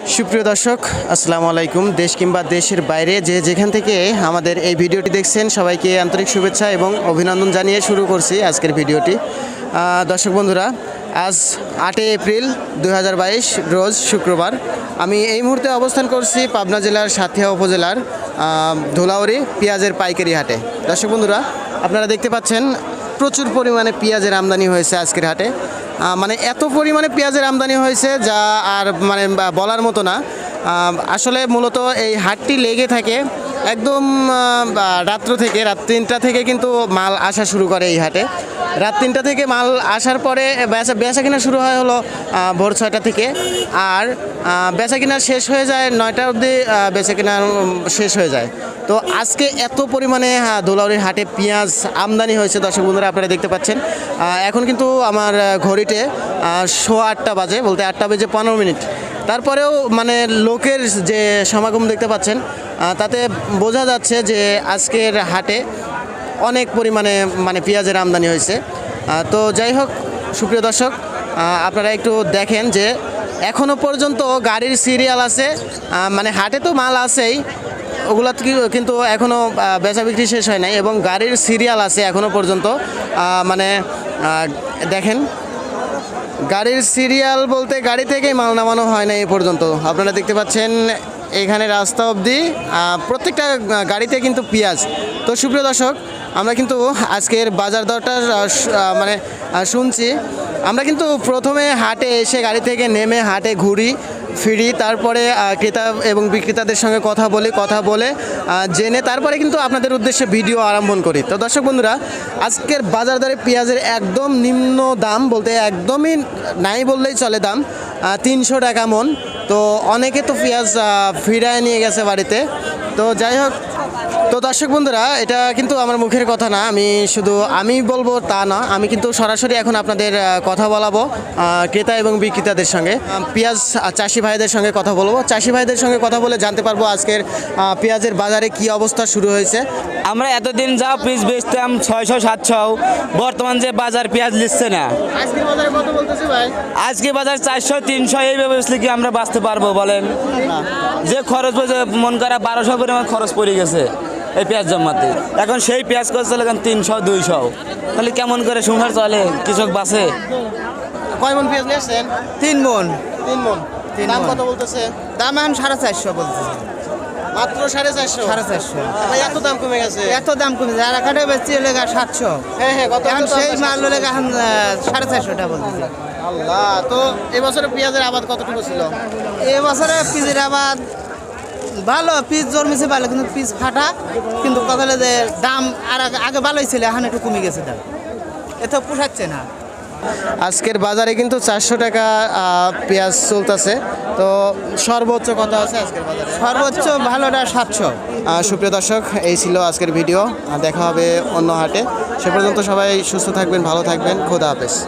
সুপ্রিয় দর্শক আসসালামু আলাইকুম। দেশ কিংবা দেশের বাইরে যে যেখান থেকে আমাদের এই ভিডিওটি দেখছেন সবাইকে আন্তরিক শুভেচ্ছা এবং অভিনন্দন জানিয়ে শুরু করছি আজকের ভিডিওটি। দর্শক বন্ধুরা আজ আটই এপ্রিল দু হাজার বাইশ রোজ শুক্রবার। আমি এই মুহূর্তে অবস্থান করছি পাবনা জেলার সাথিয়া উপজেলার আহ, ধুলাউড়ি পেঁয়াজের পাইকারি হাটে। দর্শক বন্ধুরা আপনারা দেখতে পাচ্ছেন প্রচুর পরিমাণে পেঁয়াজের আমদানি হয়েছে আজকের হাটে। মানে এত পরিমাণে পেঁয়াজের আমদানি হয়েছে যা আর মানে বলার মতো না। আসলে মূলত এই হাটটি লেগে থাকে একদম রাত্র থেকে, রাত তিনটা থেকে কিন্তু মাল আসা শুরু করে এই হাটে। রাত তিনটা থেকে মাল আসার পরে বেচা বেচা কিনা শুরু হয় হলো ভোর ছয়টা থেকে। আর বেচা কিনা শেষ হয়ে যায় নয়টা অবধি বেচা কিনা শেষ হয়ে যায়। তো আজকে এত পরিমাণে হ্যাঁ, ধুলাউড়ির হাটে পেঁয়াজ আমদানি হয়েছে দর্শক বন্ধুরা আপনারা দেখতে পাচ্ছেন। এখন কিন্তু আমার ঘড়িতে সোয়া আটটা বাজে বলতে আটটা বেজে পনেরো মিনিট। তারপরেও মানে লোকের যে সমাগম দেখতে পাচ্ছেন তাতে বোঝা যাচ্ছে যে আজকের হাটে অনেক পরিমাণে মানে পেঁয়াজের আমদানি হয়েছে। তো যাই হোক, সুপ্রিয় দর্শক আপনারা একটু দেখেন যে এখনও পর্যন্ত গাড়ির সিরিয়াল আছে মানে হাটে তো মাল আছেই, ওগুলা কিন্তু এখনও বেচা বিক্রি শেষ হয় নাই এবং গাড়ির সিরিয়াল আছে এখনও পর্যন্ত। মানে দেখেন, গাড়ির সিরিয়াল বলতে গাড়ি থেকেই মাল নামানো হয় না এ পর্যন্ত। আপনারা দেখতে পাচ্ছেন এখানে রাস্তা অবধি প্রত্যেকটা গাড়িতে কিন্তু পেঁয়াজ। তো সুপ্রিয় দর্শক আমরা কিন্তু আজকের বাজার দরটা মানে শুনছি। আমরা কিন্তু প্রথমে হাটে এসে গাড়ি থেকে নেমে হাটে ঘুরি, ফিরি, তারপরে ক্রেতা এবং বিক্রেতাদের সঙ্গে কথা বলি, কথা বলে জেনে তারপরে কিন্তু আপনাদের উদ্দেশ্যে ভিডিও আরম্ভ করি। তো দর্শক বন্ধুরা, আজকের বাজার দরে পেঁয়াজের একদম নিম্ন দাম বলতে একদমই নাই বললেই চলে দাম তিনশো টাকা মন। তো অনেকে তো পেঁয়াজ ফিরায় নিয়ে গেছে বাড়িতে। তো যাই হোক তো দর্শক বন্ধুরা এটা কিন্তু আমার মুখের কথা না আমি শুধু আমি বলব তা না আমি কিন্তু সরাসরি এখন আপনাদের কথা বলাবো ক্রেতা এবং বিক্রেতাদের সঙ্গে। পেঁয়াজ চাষি ভাইদের সঙ্গে কথা বলব। চাষি ভাইদের সঙ্গে কথা বলে জানতে পারব আজকের পেঁয়াজের বাজারে কি অবস্থা শুরু হয়েছে। আমরা এতদিন যা পিস বেচতাম ছয়শো সাতশো বর্তমান যে বাজার পেঁয়াজ লিখছে না। আজকের বাজারে কত বলতেছি ভাই? আজকে বাজার চারশো তিনশো এইভাবে বেচলে কি আমরা বাঁচতে পারব বলেন? যে খরচ মন করা বারোশো পরিমাণ খরচ পড়ে গেছে। এই পেঁয়াজ জমাতে। এখন সেই পেঁয়াজ করে চলে এখন তিনশো দুইশো? তাহলে কেমন করে সংসার চলে? কৃষক বাসে কয় মন পেঁয়াজ নিয়েছেন? তিন মন। তিন মন। তিন দাম। কত বলতেছে? দাম এখন সাড়ে চারশো বলতেছে মাত্র সাড়ে চারশো? সাড়ে চারশো। এত দাম কমে গেছে। এত দাম কমে যায় আর এখানে বেচছি লেগা সাতশো। হ্যাঁ হ্যাঁ কত এখন সেই মাল লেগা এখন সাড়ে চারশোটা বলতেছে আল্লাহ তো এবছরে পেঁয়াজের আবাদ কতটুকু ছিল? এবছরে পিজের আবার ভালো পিস জন্মেছে ভালো কিন্তু পিস ফাটা। কিন্তু কথা হলো যে দাম আর আগে- ভালোই ছিল এখন একটু কমে গেছে দাম। এত পোষাচ্ছে না। আজকের বাজারে কিন্তু চারশো টাকা পেঁয়াজ চলতেছে। তো সর্বোচ্চ কত আছে আজকের বাজারে? সর্বোচ্চ ভালোটা সাতশো। সুপ্রিয় দর্শক এই ছিল আজকের ভিডিও। দেখা হবে অন্য হাটে। সে পর্যন্ত সবাই সুস্থ থাকবেন ভালো থাকবেন। খোদা হাফেজ।